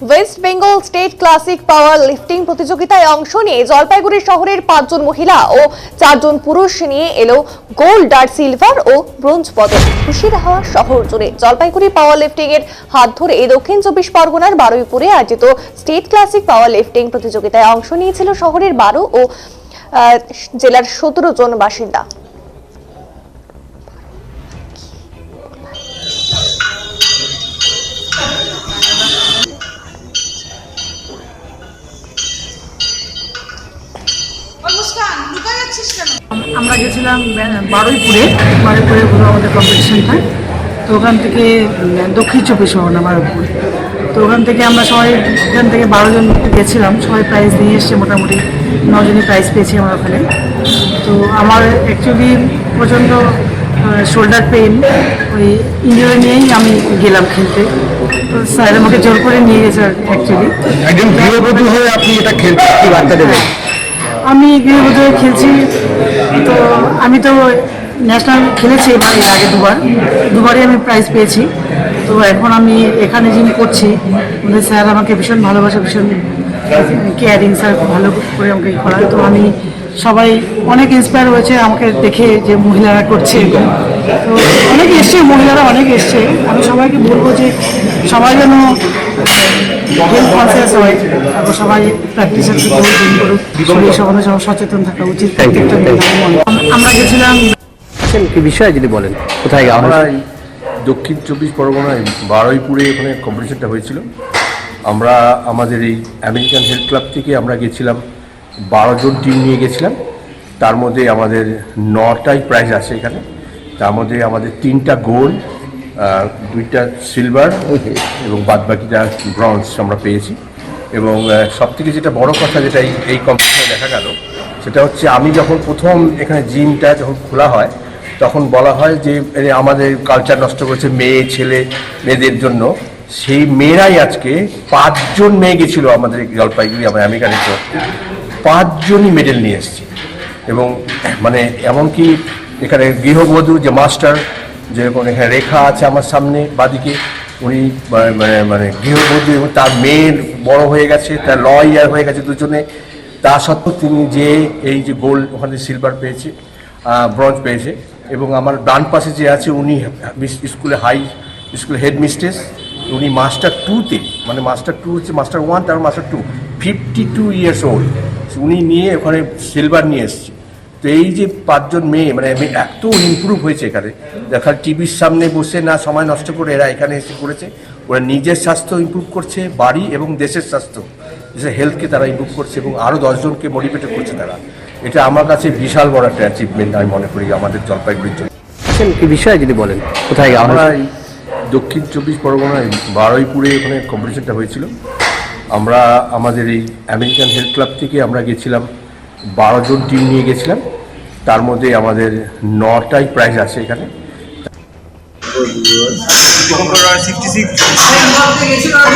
West Bengal state classic power lifting প্রতিযোগিতায় অংশ নিয়ে জলপাইগুড়ি শহরের পাঁচজন মহিলা ও চারজন পুরুষ নিয়ে এলো গোল্ড আর সিলভার ও ব্রোঞ্জ পদক। খুশির হাওয়া শহর জুড়ে জলপাইগুড়ি পাওয়ার লিফটিং এর হাত ধরে দক্ষিণ চব্বিশ পরগনার বারুইপুরে আয়োজিত স্টেট ক্লাসিক পাওয়ার লিফটিং প্রতিযোগিতায় অংশ নিয়েছিল শহরের বারো ও জেলার সতেরো জন বাসিন্দা। আমরা গেছিলাম বারুইপুরে। বারুইপুরে হলো আমাদের কম্পিটিশনটা তো ওখান থেকে দক্ষিণ চব্বিশ পরগনা বারুইপুর। তো ওখান থেকে আমরা সবাই এখান থেকে বারো জন গেছিলাম। সবাই প্রাইজ নিয়ে এসছে, মোটামুটি নজনই প্রাইজ পেয়েছি আমার ওখানে। তো আমার অ্যাকচুয়ালি প্রচণ্ড শোল্ডার পেন ওই ইঞ্জুরি নিয়েই আমি গেলাম খেলতে। তো স্যার আমাকে জোর করে নিয়ে গেছে অ্যাকচুয়ালি একজন গৃহবধূ হয়ে আপনি এটা খেলতে দেবেন? আমি গৃহবধূ খেলছি, তো আমি তো ন্যাশনাল খেলেছি এবার, এর আগে দুবার। দুবারই আমি প্রাইজ পেয়েছি। তো এখন আমি এখানে যিনি করছি আমাদের স্যার আমাকে ভীষণ ভালোবাসা, ভীষণ কেয়ারিং স্যার ভালো করে আমাকে করা তো আমি সবাই অনেক ইন্সপায়ার হয়েছে আমাকে দেখে যে মহিলারা করছে। তো অনেক এসছে, মহিলারা অনেক এসছে। আমি সবাইকে বলব যে সবাই যেন হেলথ কনসিয়াস হয়। তারপর সবাই প্র্যাকটিসের করুক জিম করুক। শরীর সম্বন্ধে সব সচেতন থাকা উচিত। আমার গেছিলাম কি বিষয়ে যদি বলেন? কোথায় আমরা এই দক্ষিণ চব্বিশ পরগনায় বারুইপুরে ওখানে কম্পিটিশনটা হয়েছিল। আমরা আমাদের এই আমেরিকান হেলথ ক্লাব থেকে আমরা গেছিলাম। বারো জন টিম নিয়ে গেছিলাম। তার মধ্যে আমাদের নটাই প্রাইজ আছে এখানে। তার মধ্যে আমাদের তিনটা গোল্ড দুইটা সিলভার এবং বাদবাকিটা ব্রঞ্জ আমরা পেয়েছি। এবং সব থেকে যেটা বড় কথা যেটা এই এই কম্পিটিশনে দেখা গেল, সেটা হচ্ছে আমি যখন প্রথম এখানে জিমটা যখন খোলা হয়, তখন বলা হয় যে আমাদের কালচার নষ্ট করেছে মেয়ে, ছেলে, মেয়েদের জন্য। সেই মেয়েরাই আজকে পাঁচজন মেয়ে গেছিল আমাদের জলপাইগুড়ি আমার তো পাঁচজনই মেডেল নিয়ে এসেছে। এবং মানে এমনকি এখানে গৃহবধূ যে মাস্টার যেরকম এখানে রেখা আছে আমার সামনে, বাদিকে উনি মানে মানে মানে গৃহবধূ এবং তার মেয়ের বড় হয়ে গেছে, তার ল ইয়ার হয়ে গেছে দুজনে। তা সত্ত্বেও তিনি যে এই যে গোল্ড ওখানে সিলভার পেয়েছে ব্রঞ্জ পেয়েছে, এবং আমার ডান পাশে যে আছে উনি স্কুলে হাই স্কুলে হেড মিস্ট্রেস উনি মাস্টার টুতে মানে মাস্টার টু হচ্ছে মাস্টার ওয়ান তার master two fifty two years old উনি নিয়ে ওখানে সিলভার নিয়ে এসছে। তো এই যে পাঁচজন মেয়ে মানে এত ইমপ্রুভ হয়েছে এখানে। দেখা টিভির সামনে বসে না সময় নষ্ট করে এরা এখানে এসে করেছে। ওরা নিজের স্বাস্থ্য ইমপ্রুভ করছে বাড়ি এবং দেশের স্বাস্থ্য। দেশের হেলথকে তারা ইমপ্রুভ করছে এবং আরও দশজনকে মোটিভেট করছে তারা। এটা আমার কাছে বিশাল বড় একটা অ্যাচিভমেন্ট আমি মনে করি আমাদের জলপাইগুড়ির জন্য। কি বিষয়ে যদি বলেন কোথায় আমরা এই দক্ষিণ চব্বিশ পরগনায় বারুইপুরে ওখানে কম্পিটিশনটা হয়েছিল। আমরা আমাদের এই আমেরিকান হেলথ ক্লাব থেকে আমরা গেছিলাম বারো জন টিম নিয়ে গেছিলাম। তার মধ্যে আমাদের নটাই প্রাইজ আছে এখানে।